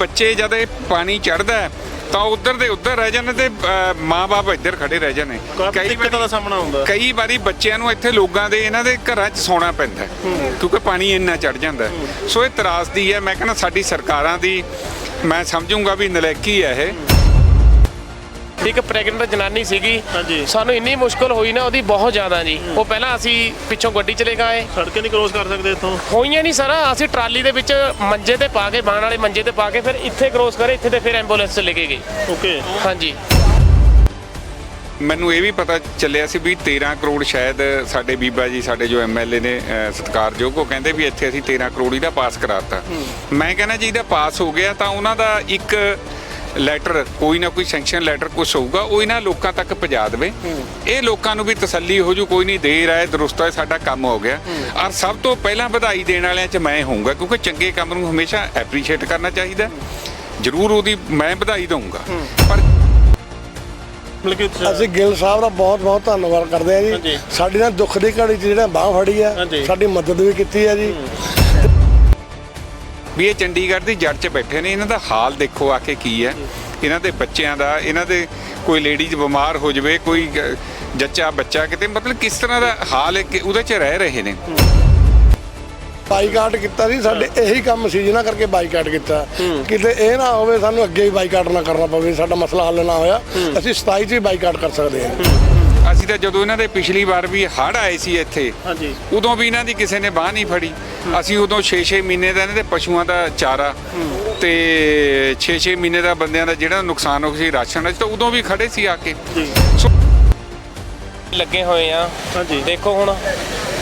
ਬੱਚੇ ਜਦ ਇਹ ਪਾਣੀ ਚੜਦਾ ਤਾਂ ਉਧਰ ਦੇ ਉਧਰ ਰਹਿ ਜਾਂਦੇ ਤੇ ਮਾਪੇ ਇੱਧਰ ਖੜੇ ਰਹਿ ਜਾਂਦੇ। ਕਾਫੀ ਦਿੱਕਤਾਂ ਦਾ ਸਾਹਮਣਾ ਹੁੰਦਾ। ਕਈ ਵਾਰੀ ਬੱਚਿਆਂ ਨੂੰ ਇੱਥੇ ਲੋਕਾਂ ਦੇ ਇਹਨਾਂ ਦੇ ਘਰਾਂ 'ਚ ਸੌਣਾ ਪੈਂਦਾ ਕਿਉਂਕਿ ਪਾਣੀ ਇੰਨਾ ਚੜ ਜਾਂਦਾ। ਸੋ ਇਹ ਤਰਾਸਦੀ ਹੈ ਮੈਂ ਕਹਿੰਦਾ ਸਾਡੀ ਸਰਕਾਰਾਂ ਦੀ ਮੈਂ ਸਮਝੂੰਗਾ ਵੀ ਨਲਾਇਕੀ ਹੈ ਇਹ। ਇੱਕ ਪ੍ਰੈਗਨੈਂਟ ਜਨਾਨੀ ਸੀਗੀ। ਹਾਂਜੀ। ਸਾਨੂੰ ਇੰਨੀ ਮੁਸ਼ਕਲ ਹੋਈ ਨਾ ਉਹਦੀ ਬਹੁਤ ਜ਼ਿਆਦਾ ਜੀ। ਉਹ ਪਹਿਲਾਂ ਅਸੀਂ ਪਿੱਛੋਂ ਗੱਡੀ ਚਲੇ ਗਏ ਸੜਕੇ ਨਹੀਂ ਕ੍ਰੋਸ ਕਰ ਸਕਦੇ ਇੱਥੋਂ? ਹੋਈਆਂ ਨਹੀਂ ਸਰ ਅਸੀਂ ਟਰਾਲੀ ਦੇ ਵਿੱਚ ਮੰਜੇ ਤੇ ਪਾ ਕੇ ਬਾਣ ਵਾਲੇ ਮੰਜੇ ਤੇ ਪਾ ਕੇ ਫਿਰ ਇੱਥੇ ਕ੍ਰੋਸ ਕਰੇ ਇੱਥੇ ਤੇ ਫਿਰ ਐਂਬੂਲੈਂਸ ਚ ਲੈ ਕੇ ਗਏ। ਓਕੇ ਹਾਂਜੀ। ਮੈਨੂੰ ਇਹ ਵੀ ਪਤਾ ਚੱਲਿਆ ਸੀ ਵੀ 13 ਕਰੋੜ ਸ਼ਾਇਦ ਸਾਡੇ ਬੀਬਾ ਜੀ ਸਾਡੇ ਜੋ ਐਮਐਲਏ ਨੇ ਅਹ, ਸਤਿਕਾਰਯੋਗ ਉਹ ਕਹਿੰਦੇ ਵੀ ਇੱਥੇ ਅਸੀਂ 13 ਕਰੋੜ ਹੀ ਦਾ ਪਾਸ ਕਰਾਤਾ। ਮੈਂ ਕਹਿੰਦਾ ਜੀ ਇਹਦਾ ਪਾਸ ਹੋ ਗਿਆ ਤਾਂ ਉਹਨਾਂ ਦਾ ਇੱਕ ਲੈਟਰ ਕੋਈ ਨਾ ਕੋਈ ਸੈਂਕਸ਼ਨ ਲੈਟਰ ਕੁਛ ਹੋਊਗਾ ਉਹ ਇਹਨਾਂ ਲੋਕਾਂ ਤੱਕ ਪਹੁੰਚਾ ਦੇਵੇ। ਇਹ ਲੋਕਾਂ ਨੂੰ ਵੀ ਤਸੱਲੀ ਹੋ ਜੂ ਕੋਈ ਨਹੀਂ ਦੇਰ ਆਏ ਦਰੁਸਤ ਹੈ ਸਾਡਾ ਕੰਮ ਹੋ ਗਿਆ। ਔਰ ਸਭ ਤੋਂ ਪਹਿਲਾਂ ਵਧਾਈ ਦੇਣ ਵਾਲਿਆਂ 'ਚ ਮੈਂ ਹੋਊਂਗਾ ਕਿਉਂਕਿ ਚੰਗੇ ਕੰਮ ਨੂੰ ਹਮੇਸ਼ਾ ਐਪਰੀਸ਼ੀਏਟ ਕਰਨਾ ਚਾਹੀਦਾ ਜ਼ਰੂਰ ਉਹਦੀ ਮੈਂ ਵਧਾਈ ਦਊਂਗਾ। ਪਰ ਅਸੀਂ ਗਿੱਲ ਸਾਹਿਬ ਦਾ ਬਹੁਤ ਬਹੁਤ ਧੰਨਵਾਦ ਕਰਦੇ ਆ। ਜੀ। ਸਾਡੀ ਨਾਲ ਦੁੱਖ ਦੀ ਘੜੀ 'ਚ ਜਿਹੜਾ ਬਾਹ ਫੜੀ ਆ। ਸਾਡੀ ਮਦਦ ਵੀ ਕੀਤੀ ਆ ਜੀ। ਵੀ ਇਹ ਚੰਡੀਗੜ੍ਹ ਦੀ ਜੜ 'ਚ ਬੈਠੇ ਨੇ ਇਹਨਾਂ ਦਾ ਹਾਲ ਦੇਖੋ ਆ ਕੇ ਕੀ ਹੈ। ਇਹਨਾਂ ਦੇ ਬੱਚਿਆਂ ਦਾ ਇਹਨਾਂ ਦੇ ਕੋਈ ਲੇਡੀਜ਼ ਬਿਮਾਰ ਹੋ ਜਾਵੇ ਕੋਈ ਜੱਚਾ ਬੱਚਾ ਕਿਤੇ ਮਤਲਬ ਕਿਸ ਤਰ੍ਹਾਂ ਦਾ ਹਾਲ ਹੈ ਕਿ ਉਹਦੇ 'ਚ ਰਹਿ ਰਹੇ ਨੇ? ਬਾਈਕਾਟ ਕੀਤਾ ਸੀ ਸਾਡੇ ਇਹੀ ਕੰਮ ਸੀ ਜਿਨ੍ਹਾਂ ਕਰਕੇ ਬਾਈਕਾਟ ਕੀਤਾ। ਕਿਤੇ ਇਹ ਨਾ ਹੋਵੇ ਸਾਨੂੰ ਅੱਗੇ ਵੀ ਬਾਈਕਾਟ ਨਾ ਕਰਨਾ ਪਵੇ ਸਾਡਾ ਮਸਲਾ ਹੱਲ ਨਾ ਹੋਇਆ ਅਸੀਂ 27 'ਚ ਬਾਈਕਾਟ ਕਰ ਸਕਦੇ ਹਾਂ। ਅਸੀਂ ਤਾਂ ਜਦੋਂ ਇਹਨਾਂ ਦੇ ਪਿਛਲੀ ਵਾਰ ਵੀ ਹੜ੍ਹ ਆਏ ਸੀ ਇੱਥੇ ਹਾਂਜੀ। ਉਦੋਂ ਵੀ ਇਹਨਾਂ ਦੀ ਕਿਸੇ ਨੇ ਬਾਹ ਨਹੀਂ ਫੜੀ। ਅਸੀਂ ਉਦੋਂ 6-6 ਮਹੀਨੇ ਦਾ ਇਹਨਾਂ ਦੇ ਪਸ਼ੂਆਂ ਦਾ ਚਾਰਾ ਤੇ 6-6 ਮਹੀਨੇ ਦਾ ਬੰਦਿਆਂ ਦਾ ਜਿਹੜਾ ਨੁਕਸਾਨ ਹੋ ਗਿਆ ਸੀ ਰਾਸ਼ਨ ਦਾ ਤਾਂ ਉਦੋਂ ਵੀ ਖੜੇ ਸੀ ਆ ਕੇ। ਸੋ ਲੱਗੇ ਹੋਏ ਆ। ਹਾਂਜੀ। ਦੇਖੋ ਹੁਣ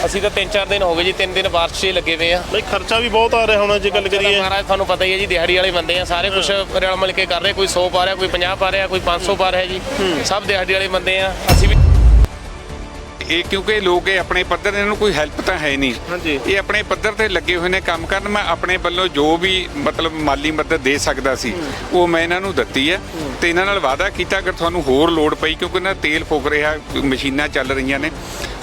ਅਸੀਂ ਤਾਂ 3-4 ਦਿਨ ਹੋ ਗਏ ਜੀ 3 ਦਿਨ ਬਾਰਿਸ਼ 'ਚ ਹੀ ਲੱਗੇ ਹੋਏ ਆ। ਬਈ ਖਰਚਾ ਵੀ ਬਹੁਤ ਆ ਰਿਹਾ ਹੋਣਾ ਜੇ ਗੱਲ ਕਰੀਏ। ਮਹਾਰਾਜ ਤੁਹਾਨੂੰ ਪਤਾ ਹੀ ਹੈ ਜੀ ਦਿਹਾੜੀ ਵਾਲੇ ਬੰਦੇ ਆ ਸਾਰੇ ਕੁਝ ਰਲ ਮਿਲ ਕੇ ਕਰ ਰਹੇ ਕੋਈ 100 ਪਾ ਰਿਹਾ ਕੋਈ 50 ਪਾ ਰਿਹਾ ਕੋਈ 500 ਪਾ ਰਿਹਾ ਜੀ। ਸਭ ਦਿਹਾੜੀ ਵਾਲੇ ਬੰਦੇ ਆ ਅਸੀਂ ਵੀ ਇਹ ਕਿਉਂਕਿ ਲੋਕ ਇਹ ਆਪਣੇ ਪੱਧਰ ਇਹਨਾਂ ਨੂੰ ਕੋਈ ਹੈਲਪ ਤਾਂ ਹੈ ਨਹੀਂ। ਹਾਂਜੀ। ਇਹ ਆਪਣੇ ਪੱਧਰ ਤੇ ਲੱਗੇ ਹੋਏ ਨੇ ਕੰਮ ਕਰਨ ਮੈਂ ਆਪਣੇ ਵੱਲੋਂ ਜੋ ਵੀ ਮਤਲਬ ਮਾਲੀ ਮਦਦ ਦੇ ਸਕਦਾ ਸੀ ਉਹ ਮੈਂ ਇਹਨਾਂ ਨੂੰ ਦਿੱਤੀ ਹੈ। ਤੇ ਇਹਨਾਂ ਨਾਲ ਵਾਅਦਾ ਕੀਤਾ ਅਗਰ ਤੁਹਾਨੂੰ ਹੋਰ ਲੋੜ ਪਈ ਕਿਉਂਕਿ ਇਹਨਾਂ ਦਾ ਤੇਲ ਫੁੱਕ ਰਿਹਾ ਮਸ਼ੀਨਾਂ ਚੱਲ ਰਹੀਆਂ ਨੇ।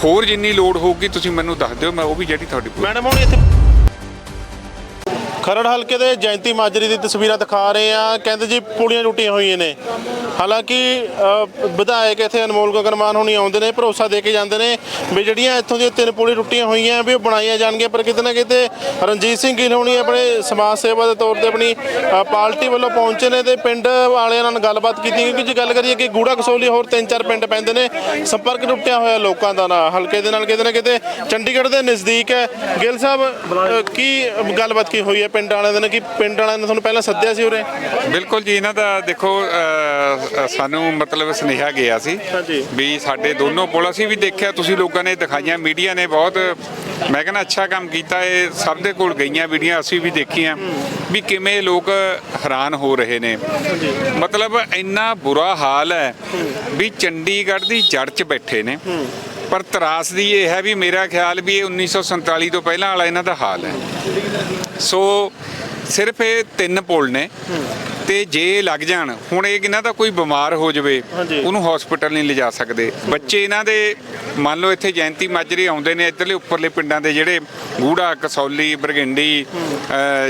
ਹੋਰ ਜਿੰਨੀ ਲੋੜ ਹੋਊਗੀ ਤੁਸੀਂ ਮੈਨੂੰ ਦੱਸ ਦਿਓ ਮੈਂ ਉਹ ਵੀ ਜਿਹੜੀ ਤੁਹਾਡੀ ਮੈਡਮ ਹੁਣ ਇੱਥੇ ਖਰੜ ਹਲਕੇ ਦੇ ਜੈਂਤੀ ਮਾਜਰੀ ਦੀ ਤਸਵੀਰਾਂ ਦਿਖਾ ਰਹੇ ਆ ਕਹਿੰਦੇ ਜੀ ਪੁਲੀਆਂ ਟੁੱਟੀਆਂ ਹੋਈਆਂ ਨੇ। ਹਾਲਾਂਕਿ ਵਿਧਾਇਕ ਇੱਥੇ ਅਨਮੋਲ ਗਗਨਮਾਨ ਹੋਣੀ ਆਉਂਦੇ ਨੇ, ਭਰੋਸਾ ਦੇ ਕੇ ਜਾਂਦੇ ਨੇ ਵੀ ਜਿਹੜੀਆਂ ਇੱਥੋਂ ਦੀਆਂ ਤਿੰਨ ਪੁਲੀ ਟੁੱਟੀਆਂ ਹੋਈਆਂ ਵੀ ਉਹ ਬਣਾਈਆਂ ਜਾਣਗੀਆਂ, ਪਰ ਕਿਤੇ ਨਾ ਕਿਤੇ ਰਣਜੀਤ ਸਿੰਘ ਗਿੱਲ ਹੋਣੀ ਆਪਣੇ ਸਮਾਜ ਸੇਵਾ ਦੇ ਤੌਰ ਤੇ ਆਪਣੀ ਪਾਰਟੀ ਵੱਲੋਂ ਪਹੁੰਚੇ ਨੇ ਤੇ ਪਿੰਡ ਵਾਲਿਆਂ ਨਾਲ ਗੱਲਬਾਤ ਕੀਤੀ ਕਿਉਂਕਿ ਜੇ ਗੱਲ ਕਰੀਏ ਕਿ ਗੂੜਾ ਕਸੋਲੀ ਹੋਰ ਤਿੰਨ ਚਾਰ ਪਿੰਡ ਪੈਂਦੇ ਨੇ, ਸੰਪਰਕ ਟੁੱਟਿਆ ਹੋਇਆ ਲੋਕਾਂ ਦਾ ਨਾ, ਹਲਕੇ ਦੇ ਨਾਲ ਕਿਤੇ ਨਾ ਕਿਤੇ ਚੰਡੀਗੜ੍ਹ ਦੇ ਨਜ਼ਦੀਕ ਹੈ। ਗਿੱਲ ਸਾਹਿਬ ਕੀ ਗੱਲਬਾਤ ਕੀ ਹੋਈ ਹੈ ਪਿੰਡ ਵਾਲਿਆਂ ਦੇ ਨਾਲ, ਕਿ ਪਿੰਡ ਵਾਲਿਆਂ ਨੇ ਤੁਹਾਨੂੰ ਪਹਿਲਾਂ ਸੱਦਿਆ ਸੀ ਉਰੇ? ਬਿਲਕੁਲ ਜੀ, ਇਹਨਾਂ ਦਾ ਦੇਖੋ ਸਾਨੂੰ ਮਤਲਬ ਸੁਨੇਹਾ ਗਿਆ ਸੀ ਹਾਂਜੀ। ਵੀ ਸਾਡੇ ਦੋਨੋਂ ਪੁਲ ਅਸੀਂ ਵੀ ਦੇਖਿਆ ਤੁਸੀਂ ਲੋਕਾਂ ਨੇ ਦਿਖਾਈਆਂ ਮੀਡੀਆ ਨੇ ਬਹੁਤ ਮੈਂ ਕਹਿੰਦਾ ਅੱਛਾ ਕੰਮ ਕੀਤਾ ਇਹ ਸਭ ਦੇ ਕੋਲ ਗਈਆਂ ਵੀਡੀਓ ਅਸੀਂ ਵੀ ਦੇਖੀਆਂ ਵੀ ਕਿਵੇਂ ਲੋਕ ਹੈਰਾਨ ਹੋ ਰਹੇ ਨੇ। ਮਤਲਬ ਇੰਨਾ ਬੁਰਾ ਹਾਲ ਹੈ ਵੀ ਚੰਡੀਗੜ੍ਹ ਦੀ ਜੜ 'ਚ ਬੈਠੇ ਨੇ। ਪਰ ਤਰਾਸ ਦੀ ਇਹ ਹੈ ਵੀ ਮੇਰਾ ਖਿਆਲ ਵੀ ਇਹ 1947 ਤੋਂ ਪਹਿਲਾਂ ਵਾਲਾ ਇਹਨਾਂ ਦਾ ਹਾਲ ਹੈ। ਸੋ ਸਿਰਫ ਇਹ ਤਿੰਨ ਪੁਲ ਨੇ। ਤੇ ਜੇ ਲੱਗ ਜਾਣ ਹੁਣ ਇਹ ਇਹਨਾਂ ਦਾ ਕੋਈ ਬਿਮਾਰ ਹੋ ਜਾਵੇ। ਉਹਨੂੰ ਹਸਪੀਟਲ ਨਹੀਂ ਲਿਜਾ ਸਕਦੇ ਬੱਚੇ ਇਹਨਾਂ ਦੇ ਮੰਨ ਲਓ ਇੱਥੇ ਜੈਂਤੀ ਮਾਜਰੀ ਆਉਂਦੇ ਨੇ ਇੱਧਰਲੇ ਉੱਪਰਲੇ ਪਿੰਡਾਂ ਦੇ ਜਿਹੜੇ ਗੂੜਾ ਕਸੌਲੀ ਬਰਗਿੰਡੀ